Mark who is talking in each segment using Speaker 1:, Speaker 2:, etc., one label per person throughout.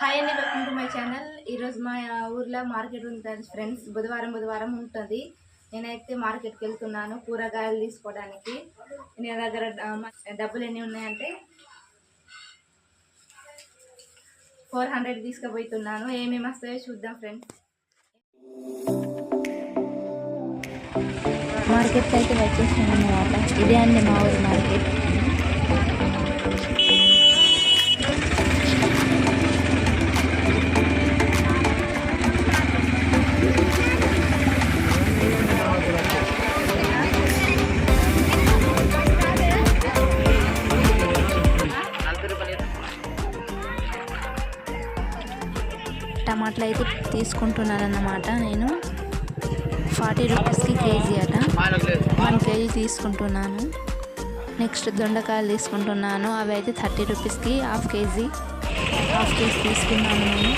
Speaker 1: Hi అండి welcome to my channel ఈరోజు మా ఊర్లో మార్కెట్ ఉంటుంది ఫ్రెండ్స్ బుధవారం బుధవారం ఉంటుంది. నేనైతే మార్కెట్కి వెళ్తున్నాను కూరగాయలు తీసుకోవడానికి. నా దగ్గర డబ్బులు ఎన్ని ఉన్నాయంటే ఫోర్ హండ్రెడ్ తీసుకుపోతున్నాను. ఏమేమి వస్తాయో చూద్దాం ఫ్రెండ్స్
Speaker 2: మార్కెట్కి అయితే వచ్చేసాను ఇదే అండి మా ఊరి మార్కెట్ టమాటాలు అయితే తీసుకుంటున్నాను అన్నమాట నేను ఫార్టీ రూపీస్కి కేజీ అట. వన్ కేజీ తీసుకుంటున్నాను. నెక్స్ట్ దొండకాయలు తీసుకుంటున్నాను. అవి అయితే థర్టీ రూపీస్కి హాఫ్ కేజీ హాఫ్ కేజీ తీసుకున్నాను నేను.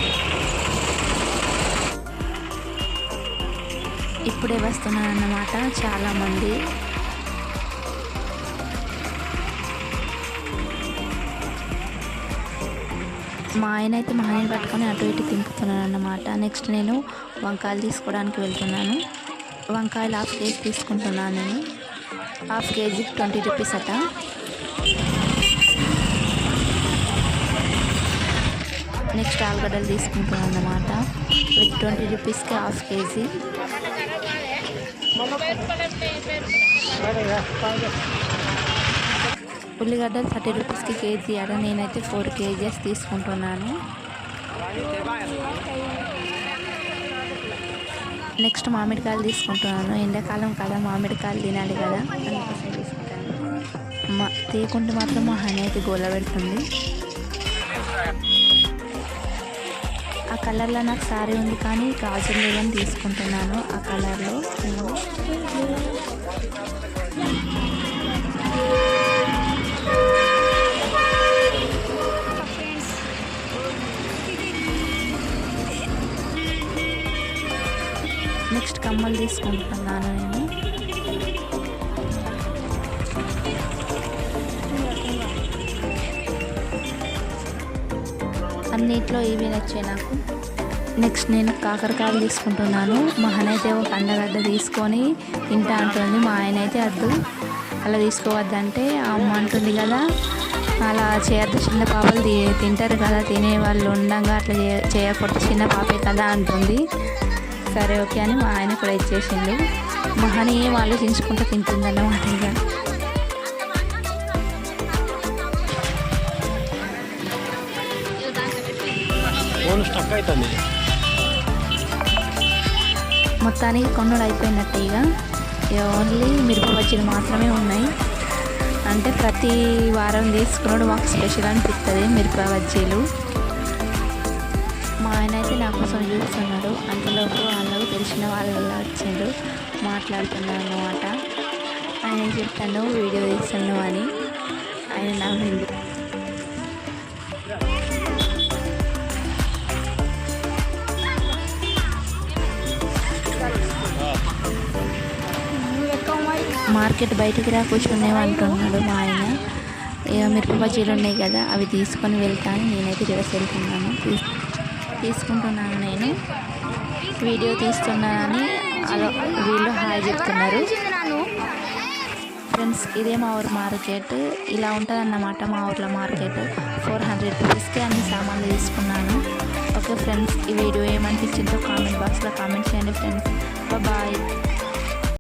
Speaker 2: ఇప్పుడే వస్తున్నారన్నమాట చాలామంది. మా ఆయన అయితే మా ఆయన పట్టుకొని అటు ఇటు తింపుతున్నాను అన్నమాట నెక్స్ట్ నేను వంకాయలు తీసుకోవడానికి వెళ్తున్నాను. వంకాయలు హాఫ్ కేజీ తీసుకుంటున్నాను నేను. హాఫ్ కేజీ ట్వంటీ రూపీస్ అట. నెక్స్ట్ ఆలుగడ్డలు తీసుకుంటున్నాను అన్నమాట విత్ ట్వంటీ రూపీస్కి హాఫ్ కేజీ. ఉల్లిగడ్డలు థర్టీ రూపీస్కి కేజీ అడ నేనైతే ఫోర్ కేజీస్ తీసుకుంటున్నాను. నెక్స్ట్ మామిడికాయలు తీసుకుంటున్నాను. ఎండాకాలం కదా మామిడికాయలు తినాలి కదా. అందుకోసం తీసుకుంటాను మా తీయకుంటే మాత్రం మా హనీ అయితే గోల పెడుతుంది. ఆ కలర్లో నాకు సారీ ఉంది కానీ గాజులు లేవని తీసుకుంటున్నాను ఆ కలర్లో. నెక్స్ట్ కమ్మలు తీసుకుంటున్నాను నేను. అన్నిట్లో ఇవి నచ్చాయి నాకు? నెక్స్ట్ నేను కాకరకాయలు తీసుకుంటున్నాను. మా ఆయన అయితే ఒక అండగడ్డ తీసుకొని తింటా అంటుంది. మా ఆయన అయితే అద్దు అలా తీసుకోవద్దంటే అమ్మ అంటుంది కదా. అలా చేయద్దు చిన్న పాపలు తి- తింటారు కదా. తినే వాళ్ళు ఉండగా అట్లా చేయ- చేయకూడదు. చిన్న పాపే కదా అంటుంది. సరే ఓకే అని మా ఆయన కూడా ఇచ్చేసిండు. మహని ఏం ఆలోచించుకుంటూ తింటుందన్నమాట ఇక. మొత్తానికి కొనుడు అయిపోయినట్టు ఇక ఓన్లీ మిరప బజ్జీలు మాత్రమే ఉన్నాయి. అంటే ప్రతి వారం తీసుకున్నాడు మాకు స్పెషల్ అనిపిస్తుంది మిరప బజ్జీలు. మా ఆయన అయితే నా కోసం చూస్తున్నాడు అంతలోపు వాళ్ళకు తెలిసిన వాళ్ళు వచ్చారు. మాట్లాడుతున్నాను అనమాట ఆయన చెప్తాను వీడియో తీస్తాను అని. ఆయన నవ్విండు మార్కెట్ బయటికి రా కూర్చునేవంటున్నాడు మా ఆయన. మిరప బజ్జీలు ఉన్నాయి కదా అవి తీసుకొని వెళ్తాను నేనైతే రివర్స్ వెళ్తున్నాను. తీసుకుంటున్నాను నేను. వీడియో తీస్తున్నానని అలా వీళ్ళు హాయ్ చెప్తున్నారు. ఫ్రెండ్స్ ఇదే మా ఊరు మార్కెట్. ఇలా ఉంటుందన్నమాట మా ఊర్లో మార్కెట్. ఫోర్ హండ్రెడ్ రూపీస్కి అన్ని సామాన్లు తీసుకున్నాను. ఓకే ఫ్రెండ్స్ ఈ వీడియో ఏమనిపించిందో కామెంట్ బాక్స్లో కామెంట్ చేయండి ఫ్రెండ్స్. బాయ్.